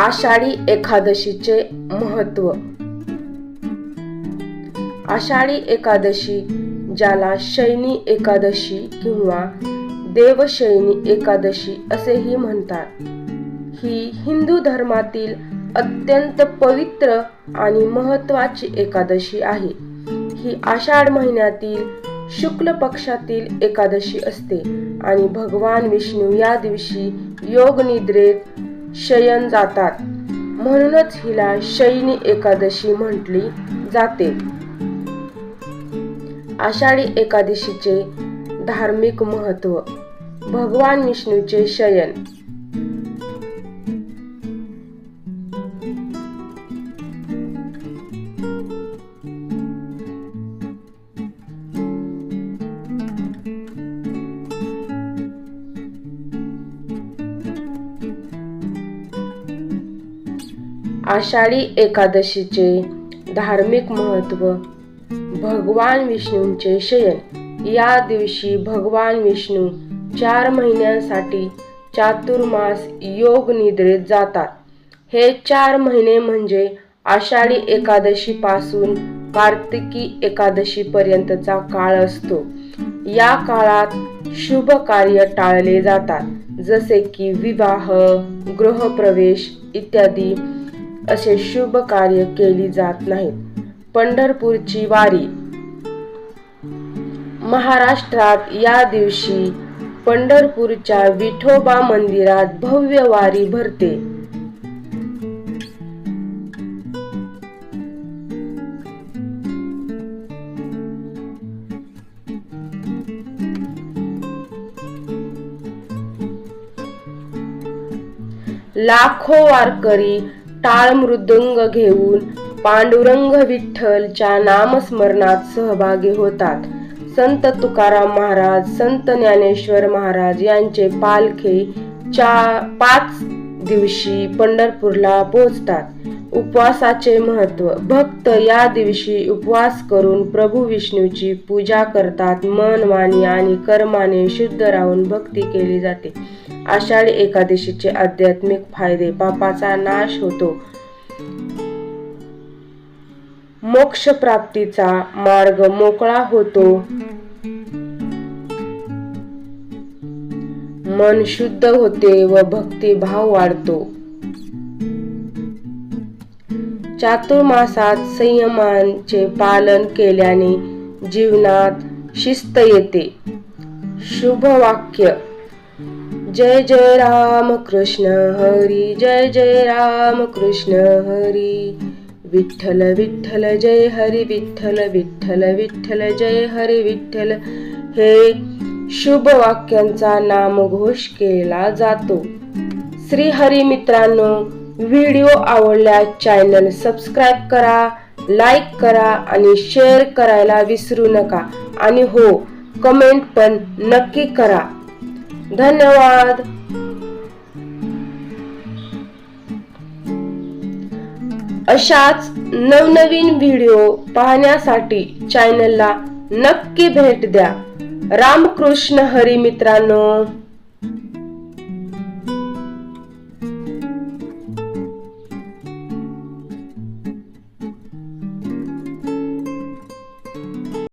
आषाढी एकादशीचे महत्त्व आषाढी एकादशी ज्याला शैनी एकादशी किंवा देवशैनी एकादशी असेही म्हणतात. ही हिंदू धर्मातील अत्यंत पवित्र आणि महत्वाची एकादशी आहे. ही आषाढ महिन्यातील शुक्ल पक्षातील एकादशी असते आणि भगवान विष्णू या दिवशी योग निद्रेत शयन जातात. म्हणूनच हिला शयनी एकादशी म्हटली जाते. आषाढी एकादशीचे धार्मिक महत्त्व भगवान विष्णूचे शयन. आषाढी एकादशीचे धार्मिक महत्त्व भगवान विष्णूंचे शयन. या दिवशी भगवान विष्णू चार महिन्यांसाठी चातुर्मास योग निद्रेत जातात. हे चार महिने म्हणजे आषाढी एकादशी पासून कार्तिकी एकादशी पर्यंतचा काळ असतो. या काळात शुभ कार्य टाळले जातात. जसे की विवाह गृहप्रवेश इत्यादी असे शुभ कार्य केली जात नाहीत. पंढरपूरची वारी. महाराष्ट्रात या दिवशी पंढरपूरच्या विठोबा मंदिरात भव्य वारी भरते. लाखो वारकरी टाळ मृदुंग घेऊन पांडुरंग विठ्ठलच्या नामस्मरणात सहभागी होतात. संत तुकाराम महाराज संत ज्ञानेश्वर महाराज यांचे पालखे चा पाच दिवशी पंढरपूरला पोहोचतात. उपवासाचे महत्त्व भक्त या दिवशी उपवास करून प्रभू विष्णूची पूजा करतात. मन वाणी आणि कर्माने शुद्ध राहून भक्ती केली जाते. आषाढी एकादशीचे आध्यात्मिक फायदे पापाचा नाश होतो. मोक्ष प्राप्तीचा मार्ग मोकळा होतो. मन शुद्ध होते व भक्तिभाव वाढतो. चातुर्मासात संयमांचे पालन केल्याने जीवनात शिस्त येते. शुभ वाक्य जय जय राम कृष्ण हरी जय जय राम कृष्ण हरी. विठ्ठल विठ्ठल जय हरी विठ्ठल विठ्ठल विठ्ठल जय हरी विठ्ठल. हे शुभ वाक्यांचा नामघोष केला जातो. श्री हरी मित्रांनो व्हिडिओ आवडल्यास चॅनल सबस्क्राईब करा लाईक करा आणि शेअर करायला विसरू नका. आणि हो कमेंट पण नक्की करा. धन्यवाद. अशाच नवनवीन व्हिडिओ पाहण्यासाठी चॅनलला नक्की भेट द्या. रामकृष्ण हरी मित्रांनो.